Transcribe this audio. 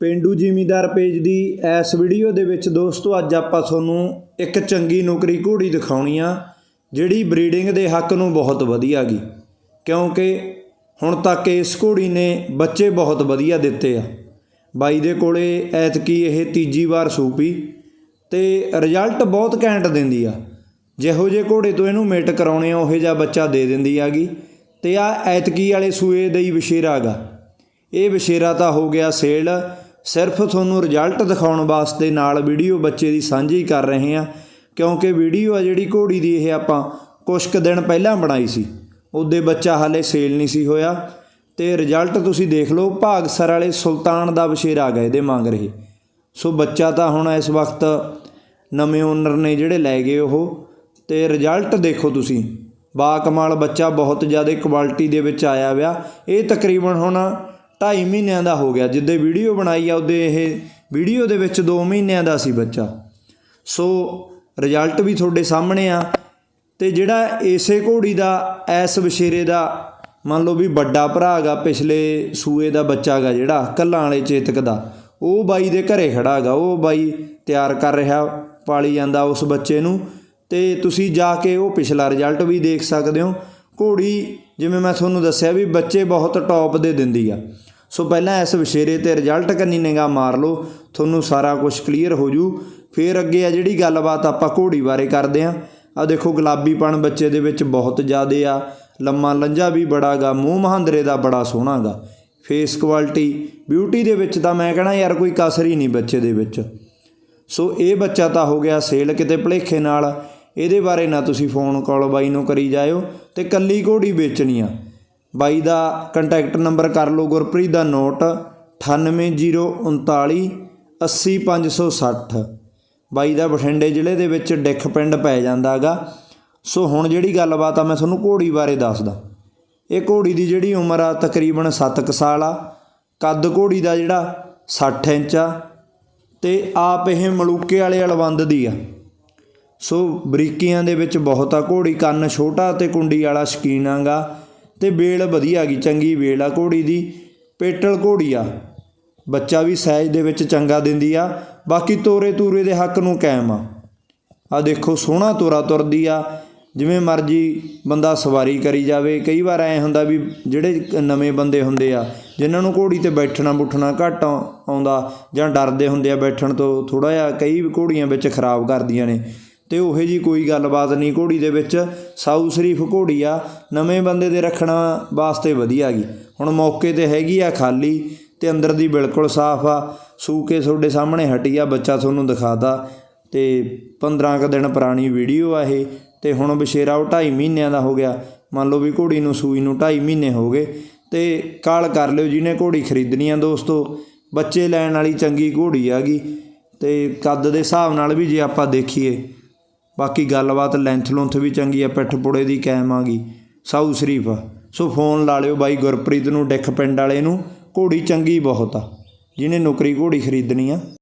ਪਿੰਡੂ ਜ਼ਿਮੀਦਾਰ ਪੇਜ ਦੀ ਇਸ ਵੀਡੀਓ ਦੇ ਵਿੱਚ ਦੋਸਤੋ ਅੱਜ ਆਪਾਂ ਤੁਹਾਨੂੰ ਇੱਕ ਚੰਗੀ ਨੌਕਰੀ ਘੋੜੀ ਦਿਖਾਉਣੀ ਆ, ਜਿਹੜੀ ਬਰੀਡਿੰਗ ਦੇ ਹੱਕ ਨੂੰ ਬਹੁਤ ਵਧੀਆ ਗਈ ਕਿਉਂਕਿ ਹੁਣ ਤੱਕ ਇਸ ਘੋੜੀ ਨੇ ਬੱਚੇ ਬਹੁਤ ਵਧੀਆ ਦਿੱਤੇ ਆ। ਬਾਈ ਦੇ ਕੋਲੇ ਐਤਕੀ ਇਹ ਤੀਜੀ ਵਾਰ ਸੂਪੀ ਤੇ ਰਿਜ਼ਲਟ ਬਹੁਤ ਘੈਂਟ ਦਿੰਦੀ ਆ। ਜਿਹੋ ਜੇ ਘੋੜੇ ਤੋਂ ਇਹਨੂੰ ਮੇਟ ਕਰਾਉਣੇ ਆ, ਉਹੇ ਜਿਹਾ ਬੱਚਾ ਦੇ ਦਿੰਦੀ ਆਗੀ ਤੇ ਆ ਐਤਕੀ ਵਾਲੇ ਸੂਏ ਦੇ ਹੀ ਵਿਸ਼ੇਰਾ ਹੈਗਾ ਇਹ ਵਿਸ਼ੇਰਾ ਤਾਂ ਹੋ ਗਿਆ ਸੇਲ ਸਿਰਫ ਤੁਹਾਨੂੰ ਰਿਜ਼ਲਟ ਦਿਖਾਉਣ ਵਾਸਤੇ ਨਾਲ ਵੀਡੀਓ ਬੱਚੇ ਦੀ ਸਾਂਝੀ ਕਰ ਰਹੇ ਹਾਂ, ਕਿਉਂਕਿ ਵੀਡੀਓ ਆ ਜਿਹੜੀ ਘੋੜੀ ਦੀ ਇਹ ਆਪਾਂ ਕੁਝ ਕੁ ਦਿਨ ਪਹਿਲਾਂ ਬਣਾਈ ਸੀ। ਉਹਦੇ ਬੱਚਾ ਹਾਲੇ ਸੇਲ ਨਹੀਂ ਸੀ ਹੋਇਆ ਤੇ ਰਿਜ਼ਲਟ ਤੁਸੀਂ ਦੇਖ ਲਓ, ਭਾਗਸਰ ਵਾਲੇ ਸੁਲਤਾਨ ਦਾ ਵਿਸ਼ੇਰਾ ਆ ਗਿਆ ਇਹਦੇ ਮੰਗ ਰਹੇ। ਸੋ ਬੱਚਾ ਤਾਂ ਹੁਣ ਇਸ ਵਕਤ ਨਵੇਂ ਓਨਰ ਨੇ ਜਿਹੜੇ ਲੈ ਗਏ ਉਹ, ਤੇ ਰਿਜ਼ਲਟ ਦੇਖੋ ਤੁਸੀਂ। ਬਾ ਕਮਾਲ ਬੱਚਾ ਬਹੁਤ ਜ਼ਿਆਦਾ ਕੁਆਲਿਟੀ ਦੇ ਵਿੱਚ ਆਇਆ ਵਿਆ ਇਹ ਤਕਰੀਬਨ ਹੁਣ 2.5 ਮਹੀਨਿਆਂ ਦਾ ਹੋ ਗਿਆ, ਜਿੱਦੇ ਵੀਡੀਓ ਬਣਾਈ ਆ, ਉਹਦੇ ਇਹ ਵੀਡੀਓ ਦੇ ਵਿੱਚ 2 ਮਹੀਨਿਆਂ ਦਾ ਸੀ ਬੱਚਾ। ਸੋ ਰਿਜ਼ਲਟ ਵੀ ਤੁਹਾਡੇ ਸਾਹਮਣੇ ਆ ਤੇ ਜਿਹੜਾ ਇਸੇ ਘੋੜੀ ਦਾ, ਐਸ ਵਿਸ਼ੇਰੇ ਦਾ, ਮੰਨ ਲਓ ਵੀ ਵੱਡਾ ਭਰਾ ਹੈਗਾ ਪਿਛਲੇ ਸੂਏ ਦਾ ਬੱਚਾ ਹੈਗਾ ਜਿਹੜਾ, ਕੱਲਾਂ ਵਾਲੇ ਚੇਤਕ ਦਾ, ਉਹ ਬਾਈ ਦੇ ਘਰੇ ਖੜਾ ਹੈਗਾ ਉਹ ਬਾਈ ਤਿਆਰ ਕਰ ਰਿਹਾ, ਪਾਲੀ ਜਾਂਦਾ ਉਸ ਬੱਚੇ ਨੂੰ ਤੇ ਤੁਸੀਂ ਜਾ ਕੇ ਉਹ ਪਿਛਲਾ ਰਿਜ਼ਲਟ ਵੀ ਦੇਖ ਸਕਦੇ ਹੋ। ਘੋੜੀ, ਜਿਵੇਂ ਮੈਂ ਤੁਹਾਨੂੰ ਦੱਸਿਆ ਵੀ ਬੱਚੇ ਬਹੁਤ ਟੌਪ ਦੇ ਦਿੰਦੀ ਆ। ਸੋ ਪਹਿਲਾਂ ਇਸ ਵਿਸ਼ੇਰੇ ਤੇ ਰਿਜ਼ਲਟ ਕੰਨੀ ਨਿਗਾਹ ਮਾਰ ਲਓ, ਤੁਹਾਨੂੰ ਸਾਰਾ ਕੁਝ ਕਲੀਅਰ ਹੋ ਜੂ। ਫਿਰ ਅੱਗੇ ਆ ਜਿਹੜੀ ਗੱਲਬਾਤ ਆਪਾਂ ਘੋੜੀ ਬਾਰੇ ਕਰਦੇ ਆ। ਆ ਦੇਖੋ, ਗੁਲਾਬੀਪਣ ਬੱਚੇ ਦੇ ਵਿੱਚ ਬਹੁਤ ਜ਼ਿਆਦੇ ਆ। ਲੰਮਾ ਲੰਜਾ ਵੀ ਬੜਾਗਾ ਮੂੰਹ ਮਹਾਂਦਰੇ ਦਾ ਬੜਾ ਸੋਹਣਾਗਾ ਫੇਸ ਕੁਆਲਿਟੀ ਬਿਊਟੀ ਦੇ ਵਿੱਚ ਤਾਂ ਮੈਂ ਕਹਣਾ ਯਾਰ ਕੋਈ ਕਸਰ ਹੀ ਨਹੀਂ ਬੱਚੇ ਦੇ ਵਿੱਚ। ਸੋ ਇਹ ਬੱਚਾ ਤਾਂ ਹੋ ਗਿਆ ਸੇਲ ਕਿਤੇ ਭਲੇਖੇ ਨਾਲ। ਇਹਦੇ ਬਾਰੇ ਨਾ ਤੁਸੀਂ ਫੋਨ ਕਾਲ ਬਾਈ ਨੂੰ ਕਰੀ ਜਾਇਓ ਤੇ ਕੱਲੀ ਘੋੜੀ ਵੇਚਣੀ ਆ। ਬਾਈ ਦਾ ਕੰਟੈਕਟ ਨੰਬਰ ਕਰ ਲਓ ਗੁਰਪ੍ਰੀਤ ਦਾ ਨੋਟ 98039 80560 ਬਾਈ ਦਾ ਬਠਿੰਡੇ ਜ਼ਿਲ੍ਹੇ ਦੇ ਵਿੱਚ ਡਿੱਖ ਪਿੰਡ ਪੈ ਜਾਂਦਾ ਜਾਂਦਾਗਾ ਸੋ ਹੁਣ ਜਿਹੜੀ ਗੱਲਬਾਤ ਆ, ਮੈਂ ਤੁਹਾਨੂੰ ਘੋੜੀ ਬਾਰੇ ਦੱਸਦਾ। ਇਹ ਘੋੜੀ ਦੀ ਜਿਹੜੀ ਉਮਰ ਆ, ਤਕਰੀਬਨ 7 ਸਾਲ ਆ। ਕੱਦ ਘੋੜੀ ਦਾ ਜਿਹੜਾ 60 ਇੰਚ ਆ ਤੇ ਆਪ ਇਹ ਮਲੂਕੇ ਵਾਲੇ ਅਲਵੰਦ ਦੀ ਆ। ਸੋ ਬਰੀਕੀਆਂ ਦੇ ਵਿੱਚ ਬਹੁਤ ਆ। ਘੋੜੀ ਕੰਨ ਛੋਟਾ ਤੇ ਕੁੰਡੀ ਵਾਲਾ ਸ਼ਕੀਨ ਆਗਾ ਤੇ ਵੇਲ ਵਧੀਆ ਗਈ, ਚੰਗੀ ਵੇਲ ਆ ਘੋੜੀ ਦੀ, ਪੇਟਲ ਘੋੜੀ ਆ। ਬੱਚਾ ਵੀ ਸਾਈਜ਼ ਦੇ ਵਿੱਚ ਚੰਗਾ ਦਿੰਦੀ ਆ, ਬਾਕੀ ਤੋਰੇ ਤੂਰੇ ਦੇ ਹੱਕ ਨੂੰ ਕਾਇਮ ਆ। ਆ ਦੇਖੋ, ਸੋਹਣਾ ਤੋਰਾ ਤੁਰਦੀ ਆ, ਜਿਵੇਂ ਮਰਜ਼ੀ ਬੰਦਾ ਸਵਾਰੀ ਕਰੀ ਜਾਵੇ, ਕਈ ਵਾਰ ਐ ਹੁੰਦਾ ਵੀ ਜਿਹੜੇ ਨਵੇਂ ਬੰਦੇ ਹੁੰਦੇ ਆ, ਜਿਨ੍ਹਾਂ ਨੂੰ ਘੋੜੀ ਤੇ ਬੈਠਣਾ ਬੁੱਠਣਾ ਘੱਟ ਆ- ਆਉਂਦਾ ਜਾਂ ਡਰਦੇ ਹੁੰਦੇ ਆ ਬੈਠਣ ਤੋਂ ਥੋੜਾ ਜਿਹਾ ਕਈ ਘੋੜੀਆਂ ਵਿੱਚ ਖਰਾਬ ਕਰਦੀਆਂ ਨੇ। ਤੇ ਉਹੇ ਜੀ ਕੋਈ ਗੱਲਬਾਤ ਨਹੀਂ ਘੋੜੀ ਦੇ ਵਿੱਚ। ਸਾਊ ਸ਼ਰੀਫ ਘੋੜੀ ਆ, ਨਵੇਂ ਬੰਦੇ ਦੇ ਰੱਖਣਾ ਵਾਸਤੇ ਵਧੀਆ ਗਈ ਹੁਣ ਮੌਕੇ ਤੇ ਹੈਗੀ ਆ ਖਾਲੀ ਤੇ ਅੰਦਰ ਦੀ ਬਿਲਕੁਲ ਸਾਫ਼ ਆ। ਸੂ ਕੇ ਤੁਹਾਡੇ ਸਾਹਮਣੇ ਹਟੀ ਆ, ਬੱਚਾ ਤੁਹਾਨੂੰ ਦਿਖਾਦਾ ਤੇ 15 ਕ ਦਿਨ ਪੁਰਾਣੀ ਵੀਡੀਓ ਆ ਇਹ, ਤੇ ਹੁਣ ਬਸ਼ੇਰਾ ਉਹ 2.5 ਮਹੀਨਿਆਂ ਦਾ ਹੋ ਗਿਆ। ਮੰਨ ਲਓ ਵੀ ਘੋੜੀ ਨੂੰ ਸੂਈ ਨੂੰ 2.5 ਮਹੀਨੇ ਹੋ ਗਏ। ਤੇ ਕਾਲ ਕਰ ਲਿਓ ਜਿਹਨੇ ਘੋੜੀ ਖਰੀਦਣੀ ਆ ਦੋਸਤੋ, ਬੱਚੇ ਲੈਣ ਵਾਲੀ ਚੰਗੀ ਘੋੜੀ ਆਗੀ ਤੇ ਕੱਦ ਦੇ ਹਿਸਾਬ ਨਾਲ ਵੀ ਜੇ ਆਪਾਂ ਦੇਖੀਏ ਬਾਕੀ ਗੱਲਬਾਤ ਲੈਂਥ ਲੁੰਥ ਵੀ ਚੰਗੀ ਆ, ਪਿੱਠ ਪੁੜੇ ਦੀ ਕਾਇਮ ਆ ਗਈ। ਸਾਊ ਸ਼ਰੀਫ ਆ। ਸੋ ਫੋਨ ਲਾ ਲਿਓ ਬਾਈ ਗੁਰਪ੍ਰੀਤ ਨੂੰ, ਡਿੱਖ ਪਿੰਡ ਵਾਲੇ ਨੂੰ। ਘੋੜੀ ਚੰਗੀ ਬਹੁਤ ਆ। ਜਿਹਨੇ ਨੌਕਰੀ ਘੋੜੀ ਖਰੀਦਣੀ ਆ।